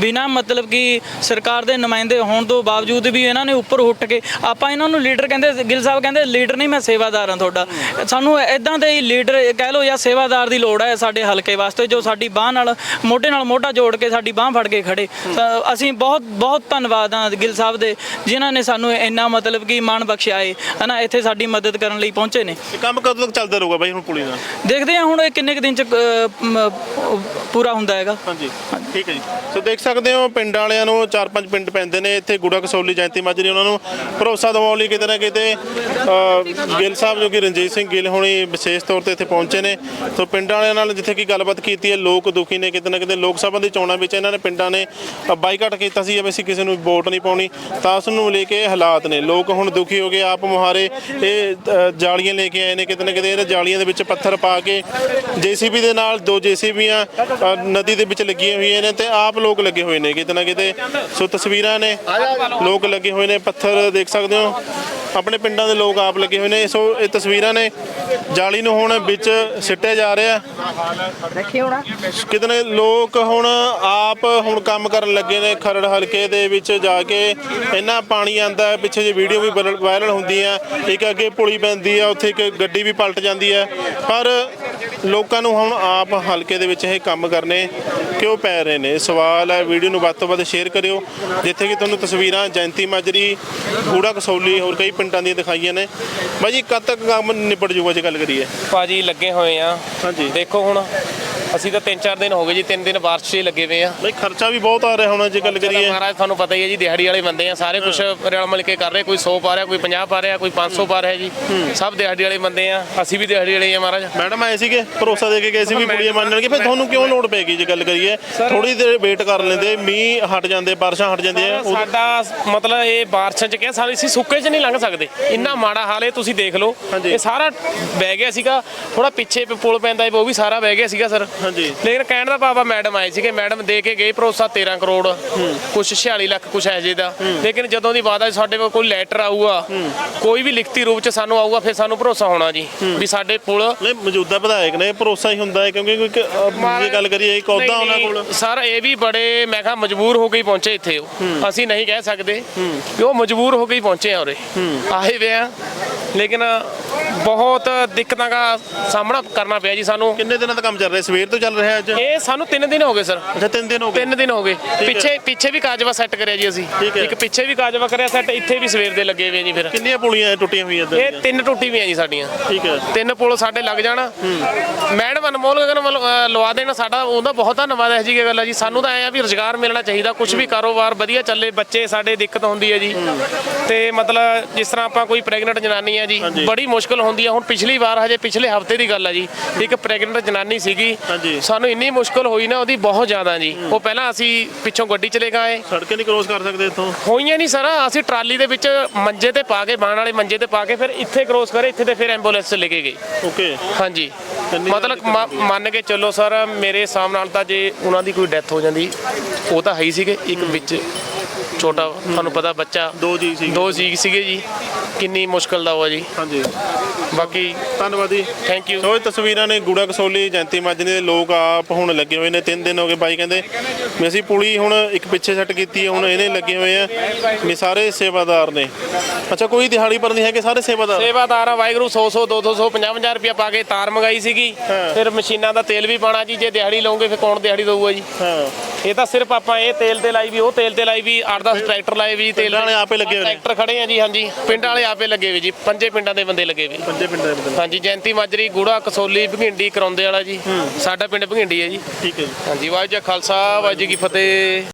ਬਿਨਾ ਮਤਲਬ ਕਿ ਸਰਕਾਰ ਦੇ ਨੁਮਾਇੰਦੇ ਹੋਣ ਤੋਂ ਬਾਵਜੂਦ ਵੀ ਇਹਨਾਂ ਨੇ ਉੱਪਰ ਉੱਠ ਕੇ ਆਪਾਂ ਇਹਨਾਂ ਨੂੰ ਲੀਡਰ ਕਹਿੰਦੇ ਗਿੱਲ ਸਾਹਿਬ ਕਹਿੰਦੇ ਲੀਡਰ ਨਹੀਂ ਮੈਂ ਸੇਵਾਦਾਰ ਹਾਂ ਤੁਹਾਡਾ। ਸਾਨੂੰ ਇਦਾਂ ਦੇ ਹੀ ਲੀਡਰ ਕਹਿ ਲਓ ਜਾਂ ਸੇਵਾਦਾਰ ਦੀ ਲੋੜ ਹੈ ਸਾਡੇ ਹਲਕੇ ਵਾਸਤੇ ਜੋ ਸਾਡੀ ਬਾਹ ਨਾਲ ਮੋਢੇ ਨਾਲ ਮੋਢਾ ਜੋੜ ਕੇ ਸਾਡੀ ਬਾਹ ਫੜ ਕੇ ਖੜੇ। ਅਸੀਂ ਬਹੁਤ ਬਹੁਤ ਧੰਨਵਾਦ ਹਾਂ ਗਿੱਲ ਸਾਹਿਬ ਦੇ ਜਿਨ੍ਹਾਂ ਨੇ ਸਾਨੂੰ ਇੰਨਾ ਮਤਲਬ ਕਿ ਮਾਣ ਬਖਸ਼ਿਆ ਹੈ ਹਨਾ ਇੱਥੇ ਸਾਡੀ ਮਦਦ ਕਰਨ ਲਈ ਪਹੁੰਚੇ ਨੇ। ਕੰਮ ਕਦੋਂ ਤੱਕ ਚੱਲਦਾ ਰਹੂਗਾ ਬਾਈ ਹੁਣ ਪੁਲੀ ਦਾ? ਦੇਖਦੇ ਹਾਂ ਹੁਣ ਇਹ ਕਿੰਨੇ ਕੁ ਦਿਨ ਚ ਪੂਰਾ ਹੁੰਦਾ ਹੈਗਾ। ਹਾਂਜੀ। ਠੀਕ ਹੈ ਜੀ। ਸੋ ਦੇਖ ਸਕਦੇ ਹੋ ਪਿੰਡ ਵਾਲਿਆਂ ਨੂੰ ਚਾਰ ਪੰਜ ਪਿੰਡ ਪੈਂਦੇ ਨੇ ਇੱਥੇ ਗੁੜਾ ਕਸੌਲੀ ਜੈਂਤੀ ਮਾਜਰੀ ਉਹਨਾਂ ਨੂੰ ਭਰੋਸਾ ਦਿਵਾਉਣ ਲਈ ਕਿਤੇ ਨਾ ਕਿਤੇ ਅ, ਗਿੱਲ ਸਾਹਿਬ ਜੋ ਕਿ ਰਣਜੀਤ ਸਿੰਘ ਗਿੱਲ ਹੋਣੀ ਵਿਸ਼ੇਸ਼ ਤੌਰ ਤੇ ਇੱਥੇ ਪਹੁੰਚੇ ਨੇ। ਸੋ ਪਿੰਡਾਂ ਵਾਲਿਆਂ ਨਾਲ ਜਿੱਥੇ ਕੀ ਗੱਲਬਾਤ ਕੀਤੀ ਹੈ ਲੋਕ ਦੁਖੀ ਨੇ ਕਿਤੇ ਨਾ ਕਿਤੇ ਲੋਕ ਸਭਾ ਦੀ ਚੋਣਾਂ ਵਿੱਚ ਇਹਨਾਂ ਨੇ ਪਿੰਡਾਂ ਨੇ ਬਾਈਕਾਟ ਕੀਤਾ ਸੀ ਵੀ ਅਸੀਂ ਕਿਸੇ ਨੂੰ ਵੋਟ ਨਹੀਂ ਪਾਉਣੀ ਤਾਂ ਉਸ ਨੂੰ ਲੈ ਕੇ ਹਾਲਾਤ ਨੇ। ਲੋਕ ਹੁਣ ਦੁਖੀ ਹੋ ਗਏ ਆਪ ਮੁਹਾਰੇ ਇਹ ਜਾਲੀਆਂ ਲੈ ਕੇ ਆਏ ਨੇ ਕਿਤੇ ਨਾ ਕਿਤੇ ਇਹਨਾਂ ਜਾਲੀਆਂ ਦੇ ਵਿੱਚ ਪੱਥਰ ਪਾ ਕੇ ਜੀਸੀਬੀ ਦੇ ਨਾਲ ਦੋ ਜੀਸੀਬੀਆਂ ਨਦੀ ਦੇ ਵਿੱਚ ਲੱਗੀਆਂ ਹੋਈਆਂ ਨੇ ਤੇ ਆਪ ਲੋਕ ਲੱਗੇ ਹੋਏ ਨੇ ਕਿਤੇ ਨਾ ਕਿਤੇ। ਸੋ ਤਸਵੀਰਾਂ ਨੇ ਲੋਕ ਲੱਗੇ ਹੋਏ ਨੇ ਪੱਥਰ ਦੇਖ ਸਕਦੇ ਹੋ। ਆਪਣੇ ਪਿੰਡਾਂ ਦੇ ਲੋਕ ਆਪ ਲੱਗੇ ਹੋਏ ਨੇ। ਸੋ ਇਹ ਤਸਵੀਰਾਂ ਨੇ ਜਾਲੀ ਨੂੰ ਹੁਣ ਵਿੱਚ ਸਿੱਟਿਆ ਜਾ ਰਿਹਾ। ਕਿਤੇ ਨਾ ਲੋਕ ਹੁਣ ਆਪ ਹੁਣ ਕੰਮ ਕਰਨ ਲੱਗੇ ਨੇ ਖਰੜ ਹਲਕੇ ਦੇ ਵਿੱਚ ਜਾ ਕੇ। ਇੰਨਾ ਪਾਣੀ ਆਂਦਾ ਹੈ। ਪਿੱਛੇ ਜੇ ਵੀਡੀਓ ਵੀ ਵਾਇਰਲ- ਹੁੰਦੀ ਆ ਇੱਕ ਅੱਗੇ ਪੁਲੀ ਪੈਂਦੀ ਆ ਉੱਥੇ ਇੱਕ ਗੱਡੀ ਵੀ ਪਲਟ ਜਾਂਦੀ ਹੈ ਪਰ ਲੋਕਾਂ ਨੂੰ ਹੁਣ ਆਪ ਹਲਕੇ ਦੇ ਵਿੱਚ ਇਹ ਕੰਮ ਕਰਨੇ ਕਿਉਂ ਪੈ ਰਹੇ ਨੇ? ਸਵਾਲ ਹੈ। ਵੀਡੀਓ ਨੂੰ ਵੱਧ ਤੋਂ ਵੱਧ ਸ਼ੇਅਰ ਕਰਿਓ। ਜਿੱਥੇ ਕਿ ਤੁਹਾਨੂੰ ਤਸਵੀਰਾਂ ਜੈਂਤੀ ਮਾਜਰੀ ਗੂੜਾ ਕਸੌਲੀ ਹੋਰ ਕਈ ਪਿੰਡਾਂ ਦੀਆਂ ਦਿਖਾਈਆਂ ਨੇ। ਬਾਈ ਜੀ ਕਦ ਤੱਕ ਕੰਮ ਨਿਬੜ ਜੂਗਾ ਜੇ ਗੱਲ ਕਰੀਏ? ਭਾਜੀ ਲੱਗੇ ਹੋਏ ਆ। ਹਾਂਜੀ। ਦੇਖੋ ਹੁਣ। ਅਸੀਂ ਤਾਂ 3-4 ਦਿਨ ਹੋ ਗਏ ਜੀ 3 ਦਿਨ ਬਾਰਿਸ਼ 'ਚ ਹੀ ਲੱਗੇ ਹੋਏ ਆ। ਬਈ ਖਰਚਾ ਵੀ ਬਹੁਤ ਆ ਰਿਹਾ ਹੋਣਾ ਜੇ ਗੱਲ ਕਰੀਏ। ਮਹਾਰਾਜ ਤੁਹਾਨੂੰ ਪਤਾ ਹੀ ਹੈ ਜੀ ਦਿਹਾੜੀ ਵਾਲੇ ਬੰਦੇ ਆ ਸਾਰੇ ਕੁਝ ਰਲ ਮਿਲ ਕੇ ਕਰ ਰਹੇ ਕੋਈ 100 ਪਾ ਰਿਹਾ ਕੋਈ 50 ਪਾ ਰਿਹਾ ਕੋਈ 500 ਪਾ ਰਿਹਾ ਜੀ। ਸਭ ਦਿਹਾੜੀ ਵਾਲੇ ਬੰਦੇ ਆ ਅਸੀਂ ਵੀ ਦਿਹਾੜੀ ਵਾਲੇ ਆ ਮਹਾਰਾਜ। ਮੈਡਮ ਆਏ ਸੀਗੇ ਭਰੋਸਾ ਦੇ ਕੇ ਗਏ ਸੀ ਵੀ ਕੁੜੀਆਂ ਮੰਨਣਗੇ ਫਿਰ ਤੁਹਾਨੂੰ ਕਿਉਂ ਲੋੜ ਪੈਗੀ ਜੇ ਗੱਲ ਕਰੀਏ? ਥੋੜੀ ਦੇਰ ਵੇਟ ਕਰ ਲੈਂਦੇ ਮੀਂਹ ਹਟ ਜਾਂਦੇ ਬਾਰਿਸ਼ਾਂ ਹਟ ਜਾਂਦੀਆਂ ਸਾਡਾ ਮਤਲਬ ਇਹ ਬਾਰਿਸ਼ਾਂ 'ਚ ਕਿਹਾ ਸਾਨੂੰ ਅਸੀਂ ਸੁੱਕੇ 'ਚ ਨਹੀਂ ਲੰਘ ਸਕਦੇ। ਇੰਨਾ ਮਾੜਾ ਹਾਲ ਹੈ ਤੁਸੀਂ ਦੇਖ ਲਓ। ਇਹ ਸਾਰਾ ਬਹਿ ਗਿਆ ਸੀਗਾ ਥੋੜਾ ਪਿੱਛੇ ਪੁਲ ਪੈਂਦਾ ਉਹ ਵੀ ਸਾਰਾ ਬਹਿ ਗਿਆ ਸੀਗਾ ਸਰ। ਹਾਂਜੀ। ਲੇਕਿਨ ਕਹਿਣ ਦਾ ਭਾਵ ਆ ਮੈਡਮ ਆਏ ਸੀਗੇ ਮੈਡਮ ਦੇ ਕੇ ਗਏ ਭਰੋਸਾ 13 ਕਰੋੜ। ਕੁਛ 46 ਲੱਖ ਕੁਛ ਹੈ ਜੇ ਦਾ। ਲੇਕਿਨ ਜਦੋਂ ਦੀ ਵਾਦਾ ਸਾਡੇ ਕੋਲ ਕੋਈ ਲੈਟਰ ਆਊਗਾ ਕੋਈ ਵੀ ਲਿਖਤੀ ਰੂਪ 'ਚ ਸਾਨੂੰ ਆਊਗਾ ਫਿਰ ਸਾਨੂੰ ਭਰੋਸਾ ਹੋਣਾ ਜੀ ਵੀ ਸਾਡੇ ਪੁਲ ਨਹੀਂ ਮੌਜੂਦਾ ਵਿਧਾਇਕ ਨੇ ਭਰੋਸਾ ਹੀ ਹੁੰਦਾ ਹੈ ਕਿਉਂਕਿ ਕੋਈ ਜੇ ਗੱਲ ਕਰੀਏ ਇੱਕ ਅਹੁਦਾ ਉਹਨਾਂ ਕੋਲ। ਸਰ ਇਹ ਵੀ ਬੜੇ ਮੈਂ ਕਿਹਾ ਮਜਬੂਰ ਹੋ ਕੇ ਹੀ ਪਹੁੰਚੇ ਇੱਥੇ ਅਸੀਂ ਨਹੀਂ ਕਹਿ ਸਕਦੇ ਕਿ ਉਹ ਮਜਬੂਰ ਹੋ ਕੇ ਹੀ ਪਹੁੰਚੇ ਆ ਉਰੇ। ਆਏ ਵੇ ਆ। ਲੇਕਿਨ ਬਹੁਤ ਦਿੱਕਤਾਂ ਦਾ ਸਾਹਮਣਾ ਕਰਨਾ ਪਿਆ ਜੀ ਸਾਨੂੰ। ਕਿੰਨੇ ਦਿਨਾਂ ਦਾ ਕੰਮ ਚੱਲ ਰਿਹਾ? ਸਵੇਰ ਤੋਂ ਚੱਲ ਰਿਹਾ ਅੱਜ? ਇਹ ਸਾਨੂੰ 3 ਦਿਨ ਹੋ ਗਏ ਸਰ। ਅੱਛਾ ਤਿੰਨ ਦਿਨ ਹੋ ਗਏ। ਤਿੰਨ ਦਿਨ ਹੋ ਗਏ। ਪਿੱਛੇ ਪਿੱਛੇ ਵੀ ਕਾਜਵਾ ਸੈੱਟ ਕਰਿਆ ਜੀ ਅਸੀਂ। ਇੱਕ ਪਿੱਛੇ ਵੀ ਕਾਜਵਾ ਕਰਿਆ ਸੈੱਟ ਇੱਥੇ ਵੀ ਸਵੇਰ ਦੇ ਲੱਗੇ ਹੋਏ ਜੀ ਫਿਰ। ਕਿੰਨੀਆਂ ਪੁਲੀਆਂ ਟੁੱਟੀਆਂ ਹੋਈਆਂ ਇੱਧਰ ਇਹ? ਤਿੰਨ ਟੁੱਟੀ ਵੀ ਆ ਜੀ ਸਾਡੀਆਂ। ਠੀਕ ਹੈ। ਤਿੰਨ ਪੁਲ ਸਾਡੇ ਲੱਗ ਜਾਣ। ਮੈਡਮ ਅਨਮੋਲ ਗਗਨ ਲਵਾ ਦੇਣਾ ਸਾਡਾ। ਉਹਦਾ ਬਹੁਤ ਧੰਨਵਾਦ ਹੈ ਜੀ ਇਹ ਗੱਲ ਹੈ ਜੀ। ਸਾਨੂੰ ਤਾਂ ਐ ਆ ਵੀ ਰੋਜ਼ਗਾਰ ਮਿਲਣਾ ਚਾਹੀਦਾ। ਕੁਝ ਵੀ ਕਾਰੋਬਾਰ ਵਧੀਆ ਚੱਲੇ ਬੱਚੇ ਸਾਡੇ ਦਿੱਕਤ ਹੁੰਦੀ ਹੈ ਜੀ। ਤੇ ਮਤਲਬ ਜਿਸ ਤਰ੍ਹਾਂ ਆਪਾਂ ਕੋਈ ਪ੍ਰੈਗਨੈਂਟ ਜਨਾਨੀ ਹੈ ਜੀ। ਬੜੀ ਮੁਸ਼ਕਲ ਹੁੰਦੀ ਹੈ ਹੁਣ ਪਿਛਲੀ ਵਾਰ ਹਜੇ ਪਿਛਲੇ ਹਫ਼ਤੇ ਦੀ ਗੱਲ ਹੈ ਜੀ। ਇੱਕ ਪ੍ਰੈਗਨੈਂਟ ਜਨਾਨੀ ਸੀਗੀ। ਹਾਂਜੀ। ਸਾਨੂੰ ਇੰਨੀ ਮੁਸ਼ਕਲ ਹੋਈ ਨਾ ਉਹਦੀ ਬਹੁਤ ਜ਼ਿਆਦਾ ਜੀ। ਉਹ ਪਹਿਲਾਂ ਅਸੀਂ ਪਿੱਛੋਂ ਗੱਡੀ ਚਲੇ ਗਏ ਸੜਕੇ ਨਹੀਂ ਕ੍ਰੋਸ ਕਰ ਸਕਦੇ ਇੱਥੋਂ? ਹੋਈਆਂ ਨਹੀਂ ਸਰ। ਅਸੀਂ ਟਰਾਲੀ ਦੇ ਵਿੱਚ ਮੰਜੇ ਤੇ ਪਾ ਕੇ ਬਾਣ ਵਾਲੇ ਮੰਜੇ ਤੇ ਪਾ ਕੇ ਫਿਰ ਇੱਥੇ ਕ੍ਰੋਸ ਕਰੇ ਇੱਥੇ ਤੇ ਫਿਰ ਐਂਬੂਲੈਂਸ ਲੈ ਕੇ ਗਏ। ਓਕੇ। ਹਾਂਜੀ। ਮਤਲਬ ਮ- ਮੰਨ ਕੇ ਚੱਲੋ ਸਰ ਮੇਰੇ ਹਿਸਾਬ ਨਾਲ ਤਾਂ ਜੇ ਉਹਨਾਂ ਦੀ ਕੋਈ ਡੈਥ ਹੋ ਜਾਂਦੀ ਉਹ ਤਾਂ ਹੈ ਹੀ ਸੀਗੇ। ਇੱਕ ਵਿੱਚ ਛੋਟਾ ਤੁਹਾਨੂੰ ਪਤਾ ਬੱਚਾ। ਦੋ ਜੀ ਸੀ ਦੋ ਜੀ ਸੀਗੇ ਜੀ। ਕਿੰਨੀ ਮੁਸ਼ਕਲ ਦਾ ਹੋਆ ਜੀ? ਹਾਂਜੀ। ਬਾਕੀ ਧੰਨਵਾਦ ਜੀ। ਥੈਂਕ ਯੂ ਸੋ ਇਹ ਤਸਵੀਰਾਂ ਨੇ ਗੂੜਾ ਕਸੋਲੀ ਜੈਂਤੀ ਮਾਜਨੀ ਦੇ ਲੋਕ ਆਪ ਹੁਣ ਲੱਗੇ ਹੋਏ ਨੇ ਤਿੰਨ ਦਿਨ ਹੋ ਗਏ ਬਾਈ ਕਹਿੰਦੇ ਵੀ ਅਸੀਂ ਪੁਲੀ ਹੁਣ ਇੱਕ ਪਿੱਛੇ ਸੈੱਟ ਕੀਤੀ ਹੈ ਹੁਣ ਇਹਨੇ ਲੱਗੇ ਹੋਏ ਆ ਵੀ ਸਾਰੇ ਸੇਵਾਦਾਰ ਨੇ। ਅੱਛਾ ਕੋਈ ਦਿਹਾੜੀ ਪਰ ਨਹੀਂ ਹੈ ਕਿ ਸਾਰੇ ਸੇਵਾਦਾਰ? ਸੇਵਾਦਾਰ ਆ ਵਾਹਿਗੁਰੂ 100 100 200 50 50 ਰੁਪਇਆ ਪਾ ਕੇ ਤਾਰ ਮੰਗਾਈ ਸੀਗੀ। ਫਿਰ ਮਸ਼ੀਨਾਂ ਦਾ ਤੇਲ ਵੀ ਪਾਣਾ ਜੀ ਜੇ ਦਿਹਾੜੀ ਲਓਗੇ ਫਿਰ ਕੌਣ ਦਿਹਾੜੀ ਦਊਗਾ ਜੀ? ਹਾਂ। ਇਹ ਤਾਂ ਸਿਰਫ ਆਪਾਂ ਇਹ ਤੇਲ ਤੇ ਲਾਈ ਵੀ ਉਹ ਤੇਲ ਤੇ ਲਾਈ ਵੀ 8-10 ਟਰੈਕਟਰ ਲਾਏ ਵੀ ਤੇਲ ਵਾਲੇ ਆਪੇ ਲੱਗੇ ਹੋਏ। ਟਰੈਕਟਰ ਖੜੇ ਆ ਜੀ ਹਾਂਜੀ। ਪਿੰਡਾਂ ਵਾਲੇ ਆਪੇ ਲੱਗੇ ਵੀ ਜੀ ਪੰਜੇ ਪਿੰਡਾਂ ਦੇ ਬੰਦੇ ਲੱਗੇ ਵੀ ਪੰਜੇ ਪਿੰਡਾਂ ਦੇ ਬੰਦੇ ਹਾਂਜੀ ਜੈਂਤੀ ਮਾਜਰੀ ਗੂੜਾ ਕਸੋਲੀ ਭਿੰਡੀ ਕਰਾਉਂਦੇ ਵਾਲਾ ਜੀ। ਸਾਡਾ ਪਿੰਡ ਭਿੰਡੀ ਹੈ ਜੀ। ਠੀਕ ਹੈ ਜੀ। ਹਾਂਜੀ ਵਾਹਿਗੁਰੂ ਜੀ ਕਾ ਖਾਲਸਾ ਵਾਹਿਗੁਰੂ ਜੀ ਕੀ ਫਤਿਹ।